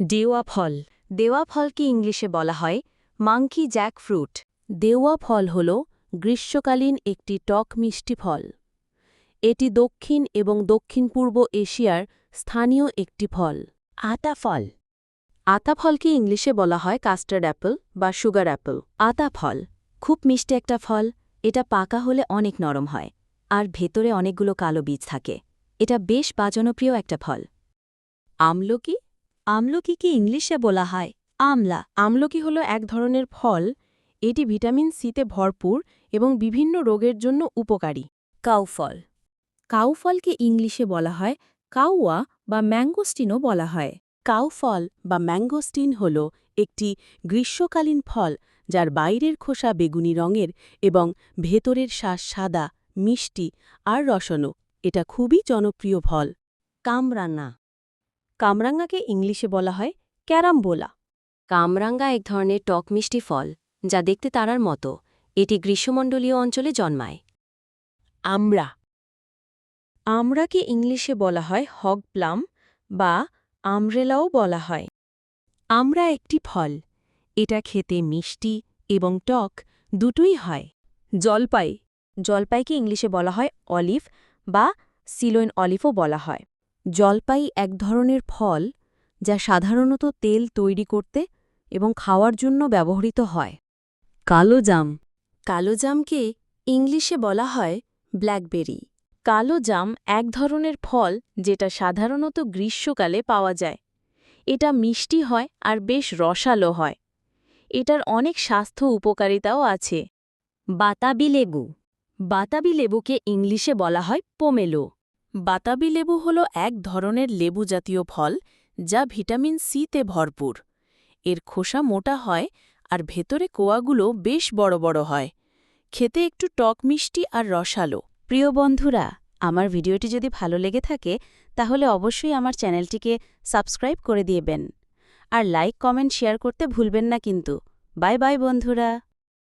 দেওয়া ফল দেওয়া ফলকে ইংলিশে বলা হয় মাংকি জ্যাক ফ্রুট দেওয়া ফল হল গ্রীষ্মকালীন একটি টক মিষ্টি ফল। এটি দক্ষিণ এবং দক্ষিণ পূর্ব এশিয়ার স্থানীয় একটি ফল। আতা ফল আতা ফলকে ইংলিশে বলা হয় কাস্টার্ড অ্যাপল বা সুগার অ্যাপল আতা ফল খুব মিষ্টি একটা ফল। এটা পাকা হলে অনেক নরম হয়। আর ভেতরে অনেকগুলো কালো বীজ থাকে। এটা বেশ বাজনপ্রিয় একটা ফল। আমলকি? আমলকিকে ইংলিশে বলা হয় আমলা। আমলকি হল এক ধরনের ফল এটি ভিটামিন সিতে ভরপুর এবং বিভিন্ন রোগের জন্য উপকারী। কাউফল কাউফলকে ইংলিশে বলা হয় কাউয়া বা ম্যাঙ্গোস্টিনও বলা হয়। কাউফল বা ম্যাঙ্গোস্টিন হল একটি গ্রীষ্মকালীন ফল যার বাইরের খোসা বেগুনি রঙের এবং ভেতরের শ্বাস সাদা মিষ্টি আর রসনো এটা খুবই জনপ্রিয় ফল। কামরানা। কামরাঙ্গাকে ইংলিশে বলা হয় ক্যারামবোলা। কামরাঙ্গা এক ধরনের টক মিষ্টি ফল যা দেখতে তারার মতো। এটি গ্রীষ্মমণ্ডলীয় অঞ্চলে জন্মায়। আমরা। আমরাকে ইংলিশে বলা হয় হগ প্লাম বা আমরেলাও বলা হয়। আমরা একটি ফল। এটা খেতে মিষ্টি এবং টক দুটোই হয়। জলপাই। জলপাইকে ইংলিশে বলা হয় অলিভ বা সিলোইন অলিভও বলা হয়। জলপাই এক ধরনের ফল যা সাধারণত তেল তৈরি করতে এবং খাওয়ার জন্য ব্যবহৃত হয়। কালো জাম। কালো জামকে ইংলিশে বলা হয় ব্ল্যাকবেরি। কালো জাম এক ধরনের ফল যেটা সাধারণত গ্রীষ্মকালে পাওয়া যায়। এটা মিষ্টি হয় আর বেশ রসালো হয়। এটার অনেক স্বাস্থ্য উপকারিতাও আছে। বাতাবি লেবু। বাতাবি লেবুকে ইংলিশে বলা হয় পোমেলো। বাতাবি লেবু হল এক ধরনের লেবু জাতীয় ফল যা ভিটামিন সিতে ভরপুর। এর খোসা মোটা হয় আর ভেতরে কোয়াগুলো বেশ বড় বড় হয়। খেতে একটু টক মিষ্টি আর রসালো। প্রিয় বন্ধুরা, আমার ভিডিওটি যদি ভালো লেগে থাকে, তাহলে অবশ্যই আমার চ্যানেলটিকে সাবস্ক্রাইব করে দিয়েবেন আর লাইক, কমেন্ট, শেয়ার করতে ভুলবেন না কিন্তু। বাই বাই বন্ধুরা।